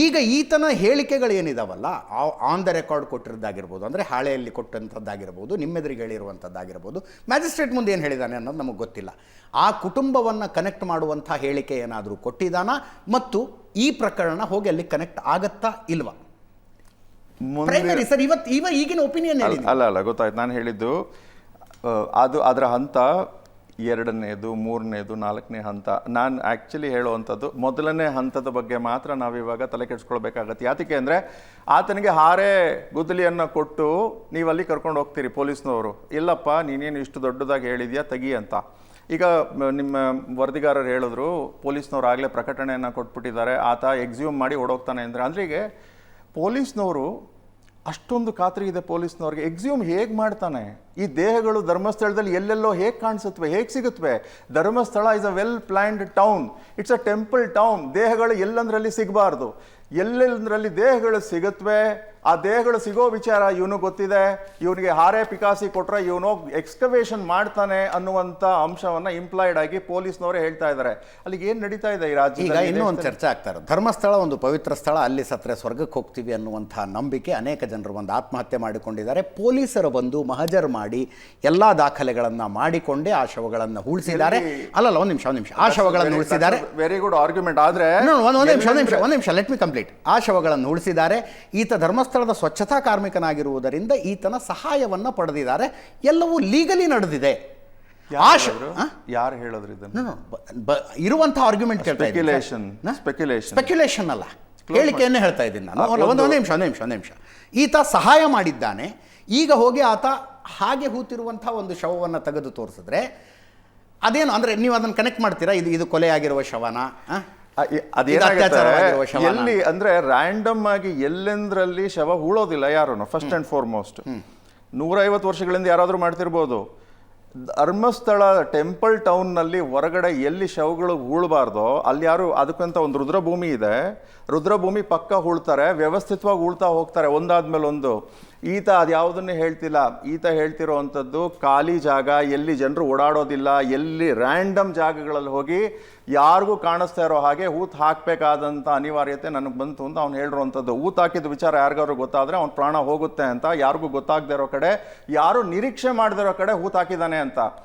ಈಗ ಈತನ ಹೇಳಿಕೆಗಳು ಏನಿದಾವಲ್ಲ ಆನ್ ದ ರೆಕಾರ್ಡ್ ಕೊಟ್ಟಿರೋದಾಗಿರ್ಬೋದು ಅಂದರೆ ಹಾಳೆಯಲ್ಲಿ ಕೊಟ್ಟಂಥದ್ದಾಗಿರ್ಬೋದು ನಿಮ್ಮೆದುರಿಗೆ ಹೇಳಿರುವಂಥದ್ದಾಗಿರ್ಬೋದು ಮ್ಯಾಜಿಸ್ಟ್ರೇಟ್ ಮುಂದೆ ಏನು ಹೇಳಿದ್ದಾನೆ ಅನ್ನೋದು ನಮಗೆ ಗೊತ್ತಿಲ್ಲ. ಆ ಕುಟುಂಬವನ್ನು ಕನೆಕ್ಟ್ ಮಾಡುವಂಥ ಹೇಳಿಕೆ ಏನಾದರೂ ಕೊಟ್ಟಿದ್ದಾನ ಮತ್ತು ಈ ಪ್ರಕರಣ ಹೋಗಿ ಅಲ್ಲಿ ಕನೆಕ್ಟ್ ಆಗತ್ತಾ ಇಲ್ವಾ? ಪ್ರೈಮರಿ ಸರ್ ಇವತ್ತು ಇವ ಈಗಿನ ಒಪಿನಿಯನ್ ಅಲ್ಲ ಅಲ್ಲ ಗೊತ್ತಾಯ್ತು. ನಾನು ಹೇಳಿದ್ದು ಅದು ಅದರ ಹಂತ ಎರಡನೇದು, ಮೂರನೇದು, ನಾಲ್ಕನೇ ಹಂತ. ನಾನು ಆ್ಯಕ್ಚುಲಿ ಹೇಳುವಂಥದ್ದು ಮೊದಲನೇ ಹಂತದ ಬಗ್ಗೆ ಮಾತ್ರ ನಾವಿವಾಗ ತಲೆ ಕೆಡಿಸ್ಕೊಳ್ಬೇಕಾಗತ್ತೆ. ಯಾತಕ್ಕೆ ಅಂದರೆ ಆತನಿಗೆ ಹಾರೆ ಗುದ್ದಲಿಯನ್ನು ಕೊಟ್ಟು ನೀವು ಅಲ್ಲಿ ಕರ್ಕೊಂಡು ಹೋಗ್ತೀರಿ ಪೊಲೀಸ್ನವರು. ಇಲ್ಲಪ್ಪ, ನೀನೇನು ಇಷ್ಟು ದೊಡ್ಡದಾಗಿ ಹೇಳಿದ್ಯಾ, ತೆಗಿ ಅಂತ. ಈಗ ನಿಮ್ಮ ವರದಿಗಾರರು ಹೇಳಿದ್ರು, ಪೊಲೀಸ್ನವ್ರು ಆಗಲೇ ಪ್ರಕಟಣೆಯನ್ನು ಕೊಟ್ಬಿಟ್ಟಿದ್ದಾರೆ. ಆತ ಎಕ್ಸ್ಯೂಮ್ ಮಾಡಿ ಓಡೋಗ್ತಾನೆ ಅಂದರೆ ಅಂದರೆ ಈಗ ಪೊಲೀಸ್ನವರು ಅಷ್ಟೊಂದು ಖಾತ್ರಿ ಇದೆ ಪೊಲೀಸ್ನವ್ರಿಗೆ. ಎಕ್ಸ್ಯೂಮ್ ಹೇಗೆ ಮಾಡ್ತಾನೆ? ಈ ದೇಹಗಳು ಧರ್ಮಸ್ಥಳದಲ್ಲಿ ಎಲ್ಲೆಲ್ಲೋ ಹೇಗೆ ಕಾಣಿಸುತ್ತವೆ ಹೇಗೆ ಸಿಗುತ್ತವೆ? Dharmasthala is a well planned town it's a temple town ದೇಹಗಳು ಎಲ್ಲಂದ್ರಲ್ಲಿ ಸಿಗಬಾರ್ದು? ಎಲ್ಲೆಲ್ಲಂದ್ರಲ್ಲಿ ದೇಹಗಳು ಸಿಗುತ್ತವೆ? ಆ ದೇಹಗಳು ಸಿಗೋ ವಿಚಾರ ಇವನು ಗೊತ್ತಿದೆ. ಇವನಿಗೆ ಹಾರೆ ಪಿಕಾಸಿ ಕೊಟ್ರೆ ಇವನು ಎಕ್ಸ್ಕವೇಷನ್ ಮಾಡ್ತಾನೆ ಅನ್ನುವಂಥ ಅಂಶವನ್ನು ಇಂಪ್ಲಾಯ್ಡ್ ಆಗಿ ಪೊಲೀಸ್ನವರೇ ಹೇಳ್ತಾ ಇದ್ದಾರೆ. ಅಲ್ಲಿಗೆ ಏನು ನಡೀತಾ ಇದೆ ಈ ಈಗ ರಾಜ್ಯದಲ್ಲಿ ಇನ್ನೂ ಒಂದು ಚರ್ಚೆ ಆಗ್ತಾರೆ ಧರ್ಮಸ್ಥಳ ಒಂದು ಪವಿತ್ರ ಸ್ಥಳ. ಅಲ್ಲಿ ಸತ್ರೆ ಸ್ವರ್ಗಕ್ಕೆ ಹೋಗ್ತೀವಿ ಅನ್ನುವಂಥ ನಂಬಿಕೆ ಅನೇಕ ಜನರು ಒಂದು ಆತ್ಮಹತ್ಯೆ ಮಾಡಿಕೊಂಡಿದ್ದಾರೆ. ಪೊಲೀಸರು ಬಂದು ಮಹಜರ್ ಮಾಡಿ ಎಲ್ಲ ದಾಖಲೆಗಳನ್ನು ಮಾಡಿಕೊಂಡೇ ಆ ಶವಗಳನ್ನು ಉಳಿಸಿದ್ದಾರೆ ಅಲ್ಲಲ್ಲ ಒಂದು ನಿಮಿಷ ಒಂದು ನಿಮಿಷ. ಆ ಶವಗಳನ್ನು ಉಳಿಸಿದ್ದಾರೆ ವೆರಿ ಗುಡ್ ಆರ್ಗ್ಯುಮೆಂಟ್ ಆದರೆ ಒಂದು ಒಂದು ನಿಮಿಷ ಒಂದು ನಿಮಿಷ ಒಂದು ನಿಮಿಷ. ಲೆಟ್ ಮಿ ಕಂಪ್ಲೀಟ್ ಆ ಶವಗಳನ್ನು ಉಳಿಸಿದ್ದಾರೆ ಈತ ಧರ್ಮಸ್ಥಳದ ಸ್ವಚ್ಛತಾ ಕಾರ್ಮಿಕನಾಗಿರುವುದರಿಂದ ಈತನ ಸಹಾಯವನ್ನು ಪಡೆದಿದ್ದಾರೆ. ಎಲ್ಲವೂ ಲೀಗಲಿ ನಡೆದಿದೆ. ಯಾರು ಹೇಳಿದ್ರು? ಇದನ್ನ? ಇರುವಂಥ ಆರ್ಗ್ಯುಮೆಂಟ್ ಕೇಳ್ತಾ. ಸ್ಪೆಕ್ಯುಲೇಷನ್ ಸ್ಪೆಕ್ಯುಲೇಷನ್ ಅಲ್ಲ. ಹೇಳಿಕೆಯನ್ನೇ ಹೇಳ್ತಾ ಇದ್ದೀನಿ ನಾನು. ಒಂದು ಒಂದು- ನಿಮಿಷ ಒಂದು ನಿಮಿಷ ಒಂದು ನಿಮಿಷ. ಈತ ಸಹಾಯ ಮಾಡಿದ್ದಾನೆ. ಈಗ ಹೋಗಿ ಆತ ಹಾಗೆ ಹೂತಿರುವಂಥ ಒಂದು ಶವವನ್ನು ತೆಗೆದು ತೋರಿಸಿದ್ರೆ ಅದೇನು ಅಂದರೆ ನೀವು ಅದನ್ನು ಕನೆಕ್ಟ್ ಮಾಡ್ತೀರಾ? ಇದು ಇದು ಕೊಲೆಯಾಗಿರುವ ಶವನ ಆ? ಇದು ಅತ್ಯಾಚಾರವಾಗಿರುವ ಶವನ? ಎಲ್ಲಿ ಅಂದ್ರೆ ರ್ಯಾಂಡಮ್ ಆಗಿ ಎಲ್ಲೆಂದ್ರಲ್ಲಿ ಶವ ಹೂಳೋದಿಲ್ಲ ಯಾರು ಫಸ್ಟ್ ಅಂಡ್ ಫಾರ್ಮೋಸ್ಟ್ ನೂರೈವತ್ತು ವರ್ಷಗಳಿಂದ ಯಾರಾದ್ರೂ ಮಾಡ್ತಿರ್ಬೋದು. ಧರ್ಮಸ್ಥಳ ಟೆಂಪಲ್ ಟೌನ್ನಲ್ಲಿ ಹೊರಗಡೆ ಎಲ್ಲಿ ಶವಗಳು ಹೂಳಬಾರ್ದೋ ಅಲ್ಲಿ ಯಾರು ಅದಕ್ಕಂತ ಒಂದು ರುದ್ರಭೂಮಿ ಇದೆ. ರುದ್ರಭೂಮಿ ಪಕ್ಕ ಹೂಳ್ತಾರೆ ವ್ಯವಸ್ಥಿತವಾಗಿ ಉಳ್ತಾ ಹೋಗ್ತಾರೆ ಒಂದಾದ್ಮೇಲೆ ಒಂದು ಈತ ಅದ್ಯಾವುದನ್ನೇ ಹೇಳ್ತಿಲ್ಲ? ಈತ ಹೇಳ್ತಿರೋ ಅಂಥದ್ದು ಖಾಲಿ ಜಾಗ, ಎಲ್ಲಿ ಜನರು ಓಡಾಡೋದಿಲ್ಲ, ಎಲ್ಲಿ ರ್ಯಾಂಡಮ್ ಜಾಗಗಳಲ್ಲಿ ಹೋಗಿ ಯಾರಿಗೂ ಕಾಣಿಸ್ತಾ ಇರೋ ಹಾಗೆ ಊತ್ ಹಾಕಬೇಕಾದಂಥ ಅನಿವಾರ್ಯತೆ ನನಗೆ ಬಂತು ಅಂತ ಅವ್ನು ಹೇಳಿರುವಂಥದ್ದು. ಹೂತ್ ಹಾಕಿದ ವಿಚಾರ ಯಾರಿಗಾದ್ರೂ ಗೊತ್ತಾದರೆ ಅವ್ನು ಪ್ರಾಣ ಹೋಗುತ್ತೆ ಅಂತ, ಯಾರಿಗೂ ಗೊತ್ತಾಗದೇ ಇರೋ ಕಡೆ, ಯಾರು ನಿರೀಕ್ಷೆ ಮಾಡದಿರೋ ಕಡೆ ಹೂತ್ ಹಾಕಿದ್ದಾನೆ ಅಂತ.